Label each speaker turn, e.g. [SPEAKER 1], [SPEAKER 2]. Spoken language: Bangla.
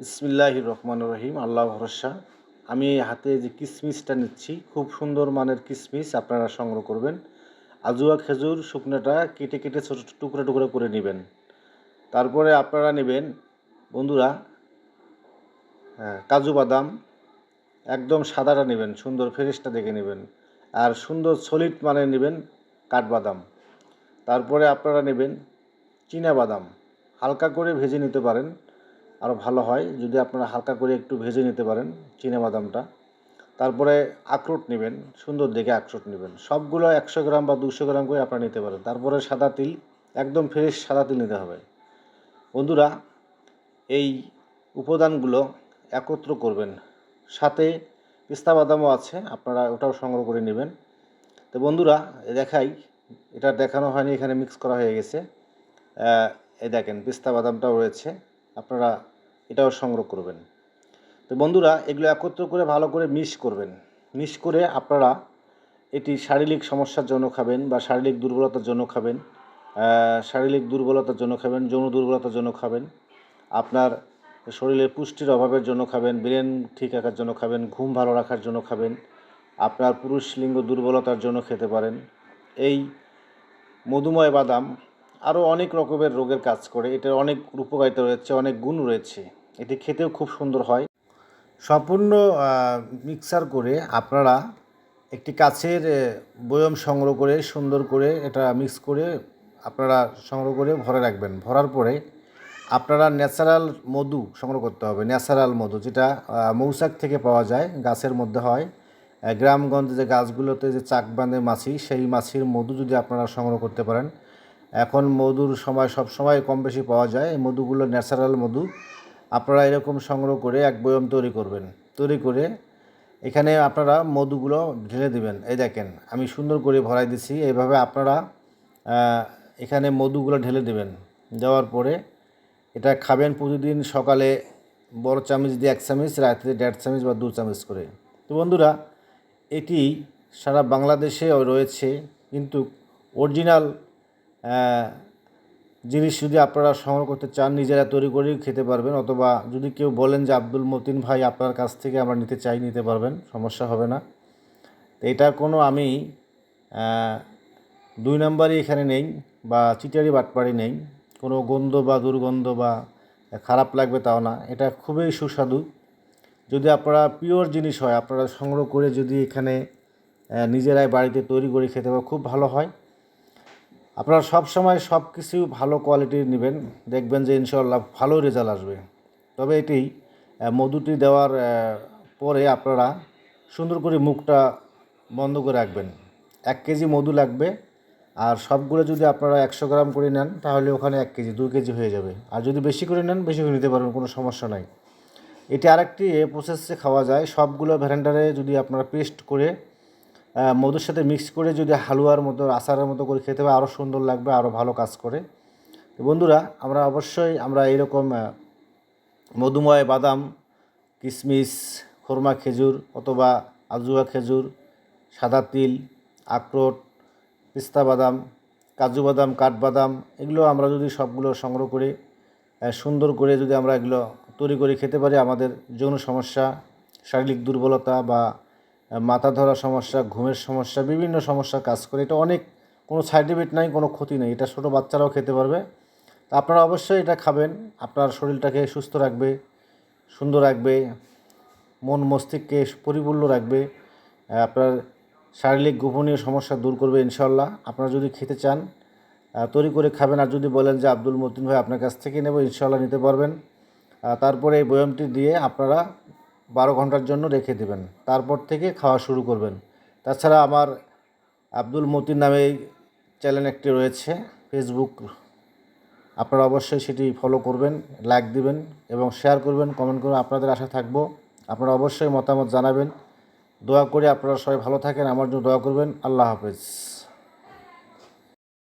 [SPEAKER 1] ইসমিল্লাহ রহমান রহিম আল্লাহ ভরসা। আমি হাতে যে কিসমিসটা নিচ্ছি খুব সুন্দর মানের কিসমিস আপনারা সংগ্রহ করবেন। আজুয়া খেজুর শুকনোটা কেটে কেটে ছোটো টুকরো টুকরো করে নেবেন। তারপরে আপনারা নেবেন বন্ধুরা হ্যাঁ, কাজু বাদাম। একদম সাদাটা নেবেন সুন্দর ফ্রেশটা দেখে নেবেন। আর সুন্দর সলিড মানে নেবেন কাঠবাদাম। তারপরে আপনারা নেবেন চীনা বাদাম। হালকা করে ভেজে নিতে পারেন। আরও ভালো হয়। যদি আপনারা হালকা করে একটু ভেজে নিতে পারেন বাদামটা। তারপরে আখরোট নেবেন, সুন্দর দেখে আখরোট নেবেন। সবগুলো একশো গ্রাম বা দুশো গ্রাম করে আপনারা নিতে পারেন। তারপরে সাদা তিল, একদম ফ্রেশ সাদা তিল নিতে হবে। বন্ধুরা, এই উপাদানগুলো একত্র করবেন। সাথে পিস্তা বাদামও আছে, আপনারা ওটাও সংগ্রহ করে নেবেন। তো বন্ধুরা দেখাই, এটা দেখানো হয়নি, এখানে মিক্স করা হয়ে গেছে। এই দেখেন, পিস্তা বাদামটাও রয়েছে। আপনারা এটাও সংগ্রহ করবেন। তো বন্ধুরা, এগুলো একত্র করে ভালো করে মিক্স করবেন। মিক্স করে আপনারা এটি শারীরিক সমস্যার জন্য খাবেন বা শারীরিক দুর্বলতার জন্য খাবেন শারীরিক দুর্বলতার জন্য খাবেন, যৌন দুর্বলতার জন্য খাবেন, আপনার শরীরে পুষ্টির অভাবের জন্য খাবেন, ব্রেন ঠিক রাখার জন্য খাবেন, ঘুম ভালো রাখার জন্য খাবেন, আপনার পুরুষ লিঙ্গ দুর্বলতার জন্য খেতে পারেন। এই মধুময় বাদাম আরও অনেক রকমের রোগের কাজ করে, এটার অনেক উপকারিতা রয়েছে, অনেক গুণ রয়েছে। এটি খেতেও খুব সুন্দর হয়। সম্পূর্ণ মিক্সার করে আপনারা একটি কাছের বয়ম সংগ্রহ করে, সুন্দর করে এটা মিক্স করে আপনারা সংগ্রহ করে ভরে রাখবেন। ভরার পরে আপনারা ন্যাচারাল মধু সংগ্রহ করতে হবে, ন্যাচারাল মধু যেটা মৌচাক থেকে পাওয়া যায়, গাছের মধ্যে হয়। গ্রামগঞ্জে যে গাছগুলোতে যে চাক বাঁধে মাছি, সেই মাছির মধু যদি আপনারা সংগ্রহ করতে পারেন, এখন মধুর সময় সব সময় কম বেশি পাওয়া যায়। এই মধুগুলো ন্যাচারাল মধু আপনারা এরকম সংগ্রহ করে এক বয়ম তৈরি করবেন। তৈরি করে এখানে আপনারা মধুগুলো ঢেলে দিবেন। এই দেখেন, আমি সুন্দর করে ভরাই দিছি। এইভাবে আপনারা এখানে মধুগুলো ঢেলে দেবেন। দেওয়ার পরে এটা খাবেন প্রতিদিন সকালে বড় চামচ দিয়ে এক চামচ, রাত্রে দেড় চামচ বা দু চামচ করে। তো বন্ধুরা, এটি সারা বাংলাদেশে রয়েছে, কিন্তু অরিজিনাল জিনিস যদি আপনারা সংগ্রহ করতে চান, নিজেরা তৈরি করেই খেতে পারবেন, অথবা যদি কেউ বলেন যে আব্দুল মতিন ভাই আপনার কাছ থেকে আমরা নিতে চাই, নিতে পারবেন, সমস্যা হবে না। তো এটা কোনো আমি দুই নাম্বারই এখানে নেই, বা চিটারি বাটপাড়ি নেই। কোনো গন্ধ বা দুর্গন্ধ বা খারাপ লাগবে তাও না। এটা খুবই সুস্বাদু। যদি আপনারা পিওর জিনিস হয়, আপনারা সংগ্রহ করে যদি এখানে নিজেরাই বাড়িতে তৈরি করে খেতে পারেন, খুব ভালো হয়। আপনারা সব সময় সব কিছু ভালো কোয়ালিটির নেবেন। দেখবেন যে ইনশাল্লাহ ভালো রেজাল্ট আসবে। তবে এটি মধুটি দেওয়ার পরে আপনারা সুন্দর করে মুখটা বন্ধ করে রাখবেন। এক কেজি মধু লাগবে আর সবগুলো যদি আপনারা একশো গ্রাম করে নেন, তাহলে ওখানে এক কেজি দু কেজি হয়ে যাবে। আর যদি বেশি করে নেন, বেশি করে নিতে পারবেন, কোনো সমস্যা নাই। এটি আরেকটি প্রসেসে খাওয়া যায়। সবগুলো ভ্যারেন্ডারে যদি আপনারা পেস্ট করে মধুর সাথে মিক্স করে যদি হালুয়ার মতো আচারের মতো করে খেতে হবে আরও সুন্দর লাগবে আরও ভালো কাজ করে। বন্ধুরা আমরা অবশ্যই আমরা এরকম আহ, মধুময় বাদাম কিশমিশ খোরমা খেজুর অথবা আজুয়া খেজুর সাদা তিল আখরোট পিস্তা বাদাম কাজু বাদাম কাঠবাদাম এগুলো আমরা যদি সবগুলো সংগ্রহ করে সুন্দর করে যদি আমরা এগুলো তৈরি করে খেতে পারি আমাদের যৌন সমস্যা শারীরিক দুর্বলতা বা মাথা ধরা সমস্যা, ঘুমের সমস্যা, বিভিন্ন সমস্যা কাজ করে। এটা অনেক, কোনো সাইড এফেক্ট নাই, কোনো ক্ষতি নেই। এটা ছোটো বাচ্চারাও খেতে পারবে। তা আপনারা অবশ্যই এটা খাবেন। আপনার শরীরটাকে সুস্থ রাখবে, সুন্দর রাখবে, মন মস্তিষ্ককে পরিপূর্ণ রাখবে আপনার শারীরিক গোপনীয় সমস্যা দূর করবে ইনশাল্লাহ আপনারা যদি খেতে চান তৈরি করে খাবেন। আর যদি বলেন যে আব্দুল মতিন ভাই আপনার কাছ থেকে নেব ইনশাল্লাহ নিতে পারবেন। তারপরে এই বয়ামটি দিয়ে আপনারা বারো ঘণ্টার জন্য রেখে দেবেন। তারপর থেকে খাওয়া শুরু করবেন। তাছাড়া আমার আব্দুল মতিন নামে চ্যানেল একটি রয়েছে ফেসবুক আপনারা অবশ্যই সেটি ফলো করবেন লাইক দিবেন এবং শেয়ার করবেন কমেন্ট করবেন। আপনাদের আশা থাকব, আপনারা অবশ্যই মতামত জানাবেন। দোয়া করে আপনারা সবাই ভালো থাকেন, আমার জন্য দোয়া করবেন। আল্লাহ হাফেজ।